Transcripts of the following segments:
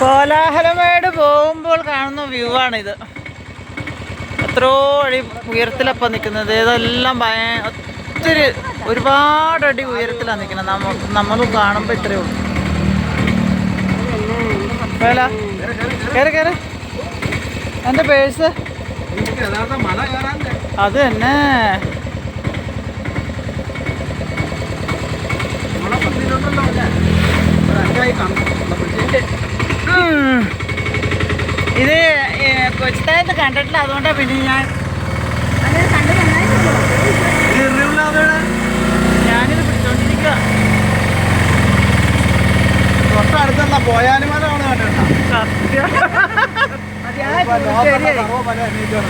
കോലാഹലമേട് പോകുമ്പോൾ കാണുന്ന വ്യൂ ആണിത് എത്രയോ അടി ഉയരത്തിലപ്പം നിൽക്കുന്നത് ഇതെല്ലാം ഭയ ഒത്തിരി ഒരുപാട് അടി ഉയരത്തിലാണ് നിൽക്കുന്നത് നമ്മ നമ്മൾ കാണുമ്പോൾ ഇത്രയേ ഉള്ളൂ. വേല. കയറി കയറി എന്റെ പേഴ്സ്. അത് തന്നെ. അല്ലേ? ഇത് കൊച്ചിത്തായത്ത് കണ്ടിട്ടില്ല അതുകൊണ്ടാണ് പിന്നെ ഞാൻ ഞാനിത് പിടിച്ചോണ്ടിരിക്കുക തൊട്ടടുത്തുള്ള പോയാലും മലമാണ് കണ്ടിട്ടുണ്ടോ? സത്യം. ലോകത്തുള്ള സർവ മല അന്വേഷിച്ചു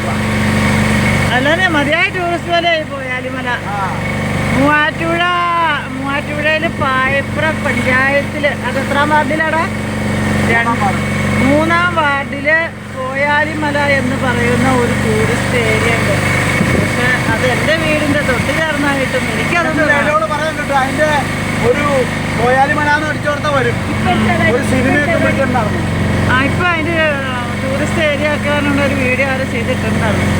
അല്ലാതെ മതിയായ ടൂറിസ്റ്റ് മലയായി പോയാലിമല മൂവാറ്റുപുഴ മൂവാറ്റുപുഴയിൽ പായപ്ര പഞ്ചായത്തിൽ അത് എത്രാം വാർഡിലാടാ. മൂന്നാം വാർഡിൽ കോയാലിമല എന്ന് പറയുന്ന ഒരു ടൂറിസ്റ്റ് ഏരിയ ഉണ്ട്. പക്ഷെ അത് എന്റെ വീടിന്റെ തൊട്ട് ചേർന്നായിട്ടും എന്നോട് പറയാൻ അതിന്റെ ഒരു കോയാലിമല എന്ന് അടിച്ചോർത്ത വരും. ഒരു ആ ഇപ്പം അതിന്റെ ടൂറിസ്റ്റ് ഏരിയ ആക്കാനുള്ള ഒരു വീഡിയോ അവർ ചെയ്തിട്ടുണ്ടായിരുന്നു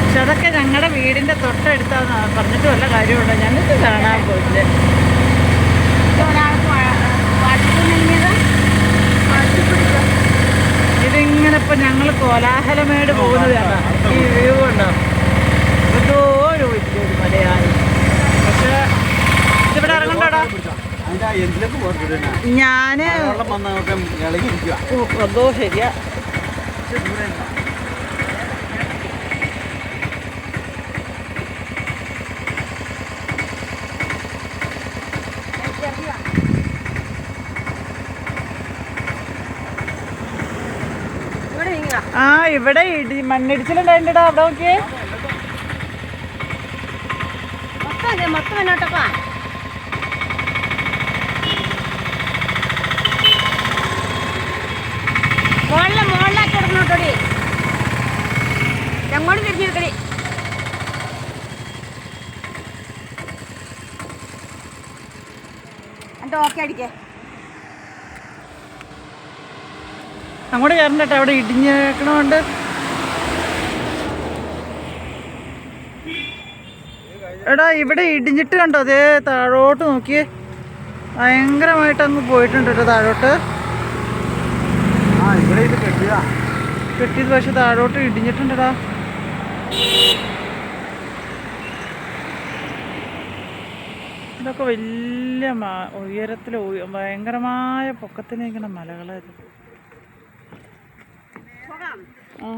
പക്ഷെ അതൊക്കെ ഞങ്ങളുടെ വീടിന്റെ തൊട്ടടുത്താന്ന് പറഞ്ഞിട്ട് വല്ല കാര്യമുണ്ടോ? ഞങ്ങൾക്ക് കാണാൻ പോയില്ലേ ഇതിങ്ങനെ ഇപ്പം ഞങ്ങൾ കോലാഹലമേട് പോകുന്നത് ഈ വ്യൂ ഉണ്ടോ എന്തോ ഒരു വലിയൊരു മലയായി പക്ഷേ ഇതിവിടെ ഇറങ്ങണ്ടോടാ ഞാൻ ശരിയാ. ആ ഇവിടെ ഇടി മണ്ണിടിച്ചിലുണ്ടായിട്ടാ അവിടെ നോക്കിയേ. മൊത്തം എന്നോട്ടപ്പാ മോളിലെ മോളിലാക്കി കൊടുക്കണോട്ടോടി ഞങ്ങോട്ട് തിരിഞ്ഞെടുക്കടി എന്നിട്ട് ഓക്കെ അടിക്കേ. അങ്ങോട്ട് കയറണ്ടട്ടെ അവിടെ ഇടിഞ്ഞേക്കണോണ്ട്. എടാ ഇവിടെ ഇടിഞ്ഞിട്ട് കണ്ടോ? അതേ താഴോട്ട് നോക്കിയേ. ഭയങ്കരമായിട്ട് അങ്ങ് പോയിട്ടുണ്ട് കേട്ടോ താഴോട്ട്. കെട്ടിയതാ പക്ഷെ താഴോട്ട് ഇടിഞ്ഞിട്ടുണ്ടടാ. ഇതൊക്കെ വലിയ ഉയരത്തിൽ ഭയങ്കരമായ പൊക്കത്തിൽ മലകളായത് ആ.